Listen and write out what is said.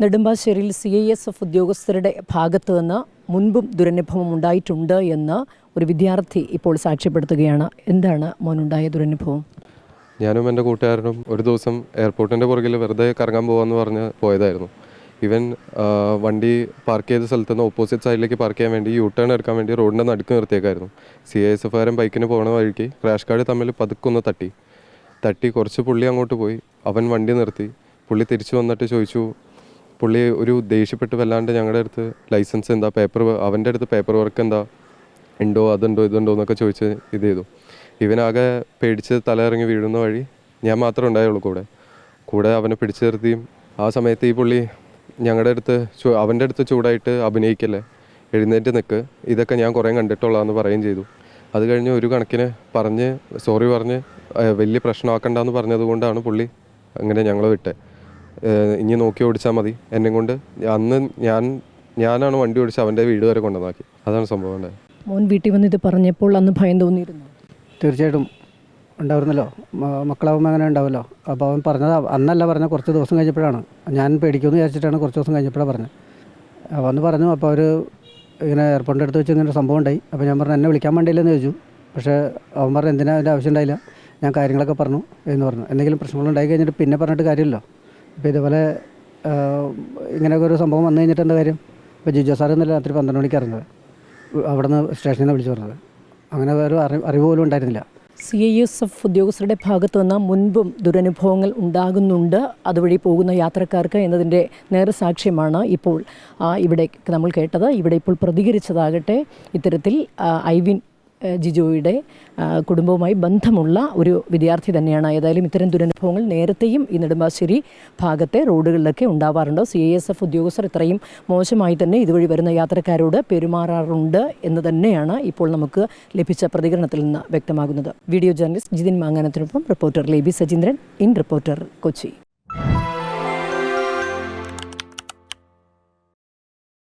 നെടുമ്പാശ്ശേരിയിൽ C I S F ഉദ്യോഗസ്ഥരുടെ ഭാഗത്തു നിന്ന് മുൻപും ദുരനുഭവം ഉണ്ടായിട്ടുണ്ട് എന്ന് ഒരു വിദ്യാർത്ഥി ഇപ്പോൾ സാക്ഷ്യപ്പെടുത്തുകയാണ്. എന്താണ് മോനുണ്ടായ ദുരനുഭവം? ഞാനും എന്റെ കൂട്ടുകാരനും ഒരു ദിവസം എയർപോർട്ടിന്റെ പുറകിൽ വെറുതെ കറങ്ങാൻ പോകാമെന്ന് പറഞ്ഞ് പോയതായിരുന്നു. ഇവൻ വണ്ടി പാർക്ക് ചെയ്ത സ്ഥലത്ത് നിന്ന് ഓപ്പോസിറ്റ് സൈഡിലേക്ക് പാർക്ക് ചെയ്യാൻ വേണ്ടി യു ടേൺ എടുക്കാൻ വേണ്ടി റോഡിന്റെ നടുക്ക് നിർത്തിയേക്കായിരുന്നു. സി ഐ എസ് എഫുകാരൻ ബൈക്കിന് പോകുന്ന വഴിക്ക് ക്രാഷ് കാർഡ് തമ്മിൽ പതുക്കൊന്ന് തട്ടി. തട്ടി കുറച്ച് പുള്ളി അങ്ങോട്ട് പോയി. അവൻ വണ്ടി നിർത്തി. പുള്ളി തിരിച്ചു വന്നിട്ട് ചോദിച്ചു പുള്ളി ഒരു ദേഷ്യപ്പെട്ട് വല്ലാണ്ട് ഞങ്ങളുടെ അടുത്ത് ലൈസൻസ് എന്താ പേപ്പർ അവന്റെ അടുത്ത് പേപ്പർ വർക്ക് എന്താ ഉണ്ടോ അതുണ്ടോ ഇതുണ്ടോ എന്നൊക്കെ ചോദിച്ച് ഇത് ചെയ്തു. ഇവനാകെ പേടിച്ച് തല ഇറങ്ങി വീഴുന്ന വഴി ഞാൻ മാത്രമേ ഉണ്ടായുള്ളൂ കൂടെ. കൂടെ അവനെ പിടിച്ചു നിർത്തിയും ആ സമയത്ത് ഈ പുള്ളി ഞങ്ങളുടെ അടുത്ത് അവന്റെ അടുത്ത് ചൂടായിട്ട് അഭിനയിക്കല്ലേ എഴുന്നേറ്റ് നിൽക്ക് ഇതൊക്കെ ഞാൻ കുറേ കണ്ടിട്ടുള്ളതെന്ന് പറയുകയും ചെയ്തു. അത് കഴിഞ്ഞ് ഒരു കണക്കിന് പറഞ്ഞ് സോറി പറഞ്ഞ് വലിയ പ്രശ്നമാക്കണ്ടെന്ന് പറഞ്ഞതുകൊണ്ടാണ് പുള്ളി അങ്ങനെ ഞങ്ങളെ വിട്ടത് ഇനി നോക്കി ഓടിച്ചാൽ മതി. എന്നെ കൊണ്ട് അന്ന് ഞാൻ ഞാനാണ് വണ്ടി ഓടിച്ച് അവന്റെ വീട് വരെ കൊണ്ടുവന്നാക്കി. അതാണ് സംഭവം ഉണ്ടായത്. മോൻ വീട്ടിൽ വന്ന് ഇത് പറഞ്ഞപ്പോൾ അന്ന് ഭയം തോന്നിയിരുന്നു. തീർച്ചയായിട്ടും ഉണ്ടായിരുന്നല്ലോ. മ- മക്കളാവുമ്പോൾ അങ്ങനെ ഉണ്ടാവുമല്ലോ. അപ്പോൾ അവൻ പറഞ്ഞത് അന്നല്ല പറഞ്ഞത് കുറച്ച് ദിവസം കഴിഞ്ഞപ്പോഴാണ്. ഞാൻ പേടിക്കുമെന്ന് വിചാരിച്ചിട്ടാണ് കുറച്ച് ദിവസം കഴിഞ്ഞപ്പോഴാണ് പറഞ്ഞത്. അപ്പോൾ അന്ന് പറഞ്ഞു അപ്പോൾ അവർ ഇങ്ങനെ എയർപോർട്ടിന്റെ അടുത്ത് വെച്ച് ഇങ്ങനെ സംഭവം ഉണ്ടായി. അപ്പോൾ ഞാൻ പറഞ്ഞു എന്നെ വിളിക്കാൻ വേണ്ടിയില്ലെന്ന് ചോദിച്ചു. പക്ഷേ അവൻ പറഞ്ഞു എന്തിനാ അതിന്റെ ആവശ്യം ഉണ്ടായില്ല? ഞാൻ കാര്യങ്ങളൊക്കെ പറഞ്ഞു എന്ന് പറഞ്ഞു. എന്തെങ്കിലും പ്രശ്നങ്ങളുണ്ടായി കഴിഞ്ഞിട്ട് പിന്നെ പറഞ്ഞിട്ട് കാര്യമില്ലല്ലോ. അപ്പോൾ ഇതുപോലെ ഇങ്ങനെയൊക്കെ ഒരു സംഭവം വന്നു കഴിഞ്ഞിട്ട് എന്താ കാര്യം? ഇപ്പോൾ ജിജോ സാർ ഇന്നലെ രാത്രി പന്ത്രണ്ട് മണിക്ക് അറിഞ്ഞത് അവിടെ നിന്ന് സ്റ്റേഷനിൽ നിന്ന് വിളിച്ചു പറഞ്ഞത്. അങ്ങനെ ഒരു അറി അറിവ് പോലും ഉണ്ടായിരുന്നില്ല. സി ഐ എസ് എഫ് ഉദ്യോഗസ്ഥരുടെ ഭാഗത്തു നിന്ന് മുൻപും ദുരനുഭവങ്ങൾ ഉണ്ടാകുന്നുണ്ട്. അതുവഴി പോകുന്ന യാത്രക്കാർക്ക് എന്നതിന്റെ നേർസാക്ഷ്യമാണ് ഇപ്പോൾ ആ, ഇവിടെ നമ്മൾ കേട്ടത്. ഇവിടെ ഇപ്പോൾ പ്രതികരിച്ചതാകട്ടെ. ഇത്തരത്തിൽ ഐവിൻ ജിജോയുടെ കുടുംബവുമായി ബന്ധമുള്ള ഒരു വിദ്യാർത്ഥി തന്നെയാണ്. ഏതായാലും ഇത്തരം ദുരനുഭവങ്ങൾ നേരത്തെയും ഈ നെടുമ്പാശ്ശേരി ഭാഗത്തെ റോഡുകളിലൊക്കെ ഉണ്ടാവാറുണ്ടോ. സി എസ് എഫ് ഉദ്യോഗസ്ഥർ ഇത്രയും മോശമായി തന്നെ ഇതുവഴി വരുന്ന യാത്രക്കാരോട് പെരുമാറാറുണ്ട് എന്ന് തന്നെയാണ് ഇപ്പോൾ നമുക്ക് ലഭിച്ച പ്രതികരണത്തിൽ നിന്ന് വ്യക്തമാകുന്നത്. Video journalist Jithin മാങ്ങാനത്തിനൊപ്പം reporter Leby Sajeendran in reporter Kochi.